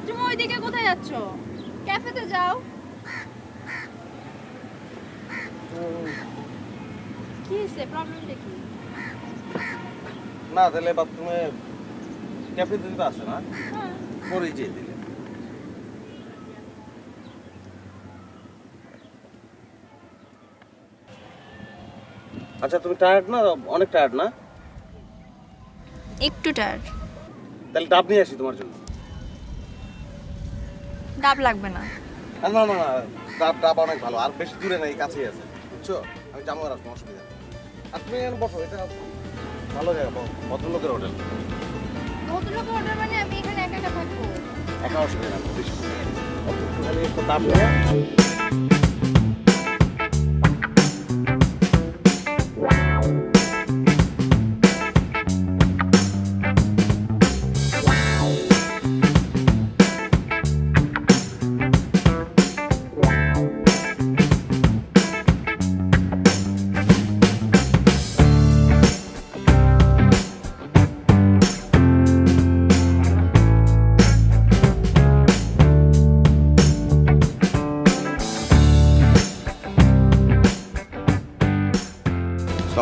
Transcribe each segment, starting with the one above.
Bathroom ওইদিকে কোথায় যাচ্ছ? ক্যাফেতে যাও। কি হয়েছে? প্রবলেমটা কি? না তাহলে বাথরুমে ক্যাফে দিতে আসে না। হ্যাঁ। পরেই যেয়ে দিলে। আচ্ছা তুমি টায়ার্ড না? অনেক টায়ার্ড না? একটু টায়ার্ড তাহলে ডাব নিয়ে আসি তোমার জন্য। ডাব লাগবে না। না না না ডাব ডাব অনেক ভালো। আর বেশি দূরে নাই কাছেই আছে। বুঝছ? আমি যাব আর আসব অসুবিধা। আর তুমি এখানে বসো এটা ভালো জায়গা ভদ্রলোকের হোটেল। ভদ্রলোকের হোটেল মানে আমি এখানে একা একা থাকব। একা অসুবিধা না বেশি খালি একটু ডাব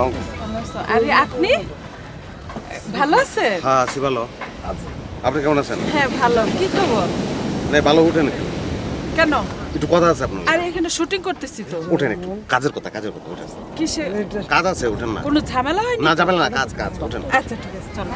নিয়ে আরে আপনি? ভালো আছেন? হ্যাঁ আছি ভালো। আপনি কেমন আছেন? হ্যাঁ ভালো। কি খবর? না ভালো উঠেন কেন? একটু কথা আছে আপনার। আরে এখানে শুটিং করতেছি তো। উঠেন একটু। কাজের কথা কাজের কথা উঠেন। কিসে কাজ আছে উঠেন না। কোনো ঝামেলা হয়নি? না ঝামেলা না কাজ কাজ উঠেন। আচ্ছা ঠিক আছে চলো।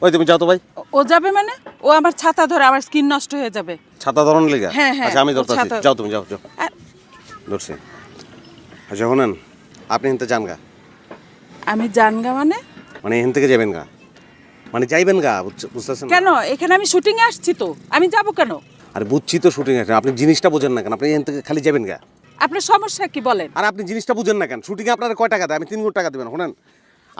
ওই তুমি যাও তো ভাই। ও যাবে মানে? ও আমার ছাতা ধরে আমার স্কিন নষ্ট হয়ে যাবে। ছাতা ধরন লেগা? হ্যাঁ, হ্যাঁ, আচ্ছা আমি ধরতেছি। ছাতা- যাও তুমি যাও যাও। আর- ধরছি। আচ্ছা শুনেন আপনি থেকে যান গা। আমি জানগা মানে? মানে এখান থেকে যাবেন গা। মানে যাইবেন গা বুঝছ- বুঝতেছেন? কেন? এখানে আমি শুটিং এ আসছি তো। আমি যাব কেন? আরে বুঝছি তো শুটিং আছে আপনি জিনিসটা বোঝেন না কেন? আপনি এখান থেকে খালি যাবেন গা। আপনার সমস্যা কি বলেন? আর আপনি জিনিসটা বুঝেন না কেন? শুটিংয়ে আপনার কয় টাকা দেয়? আমি তিন কোটি টাকা দেবেন শুনেন।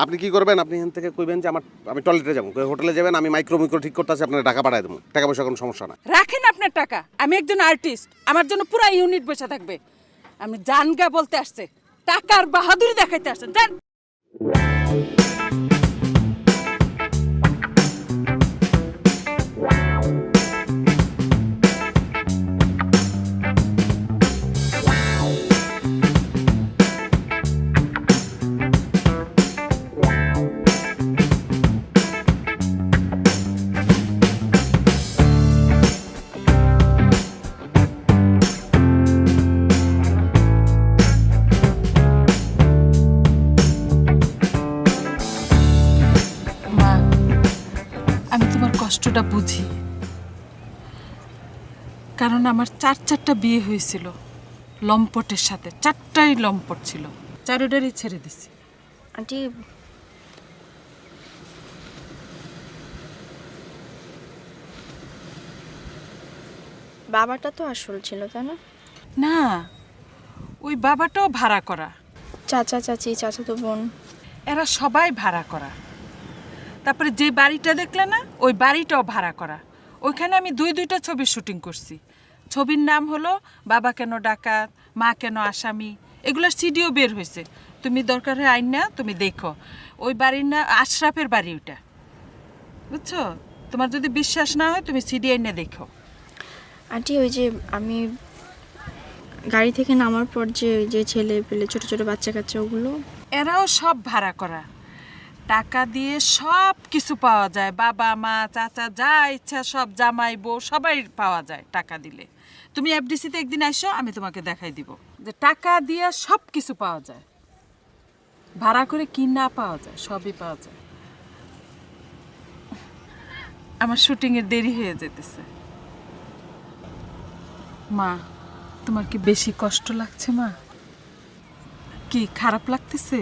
আপনি কি করবেন? আপনি এখান থেকে কইবেন যে, আমার, আমি টয়লেটে যাব। হোটেলে যাবেন, আমি মাইক্রো মাইক্রো ঠিক করতে আপনার টাকা পাঠাই দেবো। টাকা পয়সা কোনো সমস্যা না রাখেন আপনার টাকা। আমি একজন আর্টিস্ট আমার জন্য পুরো ইউনিট বসে থাকবে। আমি জানগা বলতে আসছে, টাকার বাহাদুরি দেখাইতে আসছে। জান কষ্টটা বুঝি। কারণ আমার চার চারটা বিয়ে হয়েছিল লম্পটের সাথে চারটাই লম্পট ছিল। চারোটারই ছেড়ে দিছি। আন্টি বাবাটা তো আসল ছিল তাই না? না ওই বাবাটাও ভাড়া করা। চাচা চাচি চাচা তো বোন। এরা সবাই ভাড়া করা। তারপরে যে বাড়িটা দেখলে না ওই বাড়িটাও ভাড়া করা। ওইখানে আমি দুই দুইটা ছবির শুটিং করছি। ছবির নাম হলো বাবা কেন ডাকাত মা কেন আসামি এগুলোর সিডিও বের হয়েছে। তুমি দরকার হয় আইন না তুমি দেখো। ওই বাড়ির না আশরাফের বাড়ি ওইটা। বুঝছ? তোমার যদি বিশ্বাস না হয় তুমি সিডি আইনে দেখো। আন্টি ওই যে আমি গাড়ি থেকে নামার পর যে ওই যে ছেলে পেলে ছোট ছোট বাচ্চা কাচ্চা ওগুলো। এরাও সব ভাড়া করা। টাকা দিয়ে সব কিছু পাওয়া যায়। বাবা, মা, চাচা, যা ইচ্ছা সব জামাই, বউ, সবাই পাওয়া যায় টাকা দিলে। তুমি এফডিসিতে একদিন আসো আমি তোমাকে দেখাই দিব যে টাকা দিয়ে সব কিছু পাওয়া যায়। ভাড়া করে কি না পাওয়া যায়, সবই পাওয়া যায়। আমার শুটিংয়ের দেরি হয়ে যেতেছে। মা, তোমার কি বেশি কষ্ট লাগছে, মা? কি খারাপ লাগতেছে?